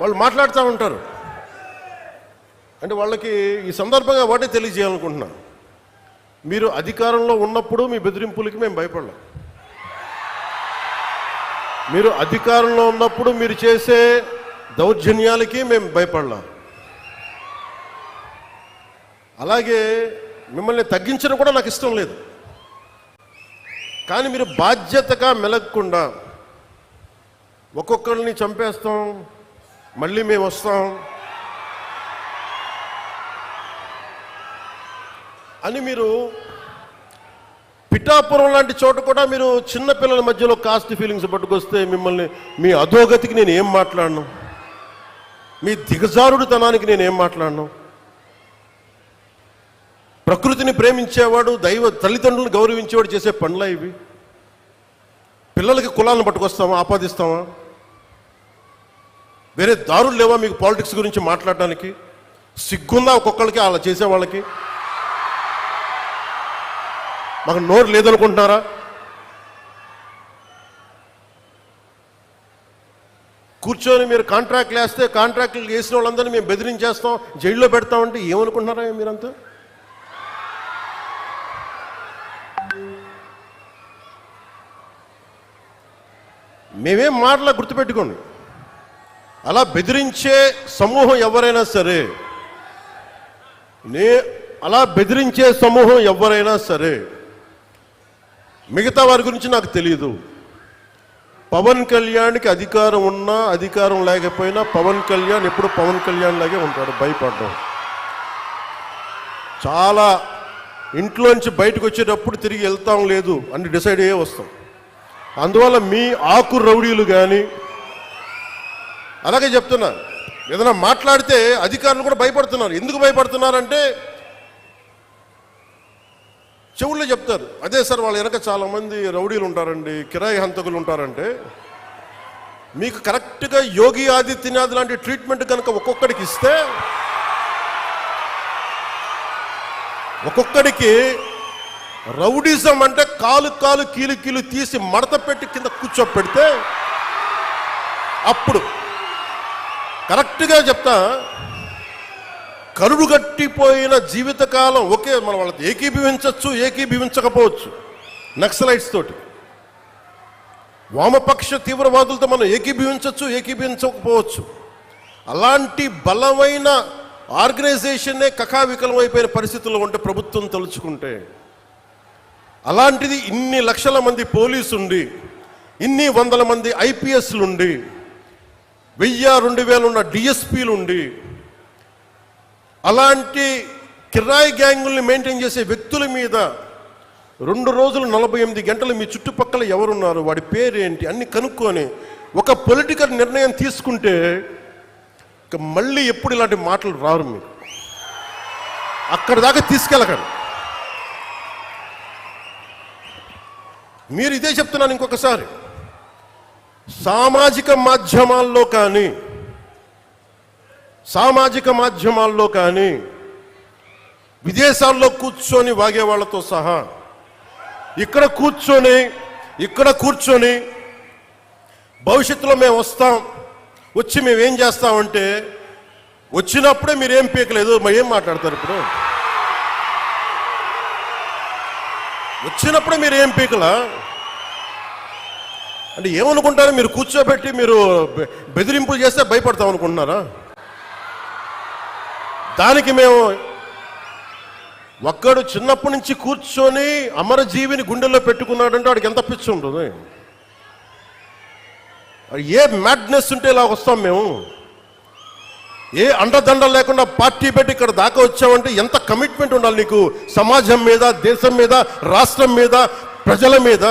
వాళ్ళు మాట్లాడుతూ ఉంటారు. అంటే వాళ్ళకి ఈ సందర్భంగా వాటిని తెలియజేయాలనుకుంటున్నాను. మీరు అధికారంలో ఉన్నప్పుడు మీ బెదిరింపులకి మేము భయపడలేం. మీరు అధికారంలో ఉన్నప్పుడు మీరు చేసే దౌర్జన్యాలకి మేము భయపడలేం. అలాగే మిమ్మల్ని తగ్గించడం కూడా నాకు ఇష్టం లేదు. కానీ మీరు బాధ్యతగా మెలగకుండా ఒక్కొక్కరిని చంపేస్తాం మళ్ళీ మేము వస్తాం. అని మీరు పిఠాపురం లాంటి చోట కూడా మీరు చిన్న పిల్లల మధ్యలో కాస్ట్ ఫీలింగ్స్ పట్టుకొస్తే మిమ్మల్ని మీ అధోగతికి నేను ఏం మాట్లాడను? మీ దిగజారుడుతనానికి నేను ఏం మాట్లాడను? ప్రకృతిని ప్రేమించేవాడు దైవ తల్లిదండ్రులను గౌరవించేవాడు చేసే పనులా ఇవి? పిల్లలకి కులాలను పట్టుకొస్తామా? ఆపాదిస్తామా? వేరే దారులు లేవా మీకు పాలిటిక్స్ గురించి మాట్లాడడానికి? సిగ్గుందా ఒక్కొక్కరికి అలా చేసే వాళ్ళకి? మాకు నోరు లేదనుకుంటున్నారా? కూర్చొని మీరు కాంట్రాక్ట్లు వేస్తే కాంట్రాక్ట్లు వేసిన వాళ్ళందరినీ మేము బెదిరించేస్తాం జైల్లో పెడతామంటే ఏమనుకుంటున్నారా మీరంతా? మేమేం మాటలా గుర్తుపెట్టుకోండి. అలా బెదిరించే సమూహం ఎవరైనా సరే నే అలా బెదిరించే సమూహం ఎవరైనా సరే మిగతా వారి గురించి నాకు తెలియదు పవన్ కళ్యాణ్కి అధికారం ఉన్నా అధికారం లేకపోయినా పవన్ కళ్యాణ్ ఎప్పుడు పవన్ కళ్యాణ్ లాగే ఉంటాడు భయపడడం. చాలా ఇంట్లోంచి బయటకు వచ్చేటప్పుడు తిరిగి వెళ్తాం లేదు అని డిసైడ్ అయ్యే వస్తాం. అందువల్ల మీ ఆకు రౌడీలు కానీ అలాగే చెప్తున్నా. ఏదైనా మాట్లాడితే అధికారులు కూడా భయపడుతున్నారు. ఎందుకు భయపడుతున్నారంటే చెవుల్లో చెప్తారు. అదే సార్ వాళ్ళ వెనక చాలా మంది రౌడీలు ఉంటారండి కిరాయి హంతకులు ఉంటారంటే మీకు కరెక్ట్గా యోగి ఆదిత్యనాథ్ లాంటి ట్రీట్మెంట్ కనుక ఒక్కొక్కడికి ఇస్తే ఒక్కొక్కడికి రౌడీజం అంటే కాలు కాలు కీలు కీలు తీసి మడత పెట్టి కింద కూర్చోపెడితే అప్పుడు కరెక్ట్గా చెప్తా. కరుడుగట్టిపోయిన జీవితకాలం ఒకే మనం వాళ్ళతో ఏకీభవించవచ్చు ఏకీభవించకపోవచ్చు. నక్సలైట్స్ తోటి. వామపక్ష తీవ్రవాదులతో మనం ఏకీభవించవచ్చు ఏకీభవించకపోవచ్చు. అలాంటి బలమైన ఆర్గనైజేషన్నే కకావికలం అయిపోయిన పరిస్థితుల్లో ఉంటే ప్రభుత్వం తలుచుకుంటే అలాంటిది ఇన్ని లక్షల మంది పోలీసు ఉండి ఇన్ని వందల మంది ఐపీఎస్లు ఉండి వెయ్యి రెండు వేలు ఉన్న డిఎస్పీలు ఉండి అలాంటి కిరాయి గ్యాంగుల్ని మెయింటైన్ చేసే వ్యక్తుల మీద రెండు రోజులు నలభై ఎనిమిది గంటలు మీ చుట్టుపక్కల ఎవరున్నారు? వాడి పేరేంటి? అన్ని కనుక్కొని ఒక పొలిటికల్ నిర్ణయం తీసుకుంటే ఇక మళ్ళీ ఎప్పుడు ఇలాంటి మాటలు రారు మీరు. అక్కడి దాకా తీసుకెళ్ళకండి. మీరు ఇదే చెప్తున్నాను ఇంకొకసారి. సామాజిక మాధ్యమాల్లో కానీ సామాజిక మాధ్యమాల్లో కానీ విదేశాల్లో కూర్చొని వాగే వాళ్ళతో సహా ఇక్కడ కూర్చొని ఇక్కడ కూర్చొని భవిష్యత్తులో మేము వస్తాం వచ్చి మేమేం చేస్తామంటే వచ్చినప్పుడే మీరు ఏం పీకలేదు మరి ఏం మాట్లాడతారు ఇప్పుడు? వచ్చినప్పుడే మీరు ఏం పీకలా? అంటే ఏమనుకుంటారు? మీరు కూర్చోబెట్టి మీరు బెదిరింపులు చేస్తే భయపడతాం అనుకుంటున్నారా? దానికి మేము ఒక్కడు చిన్నప్పటి నుంచి కూర్చొని అమరజీవిని గుండెల్లో పెట్టుకున్నాడంటే వాడికి ఎంత పిచ్చి ఉంటుంది? ఏ మ్యాడ్నెస్ ఉంటే ఇలా వస్తాం మేము? ఏ అండదండ లేకుండా పార్టీ పెట్టి ఇక్కడ దాకా వచ్చామంటే ఎంత కమిట్మెంట్ ఉండాలి నీకు? సమాజం మీద దేశం మీద రాష్ట్రం మీద ప్రజల మీద?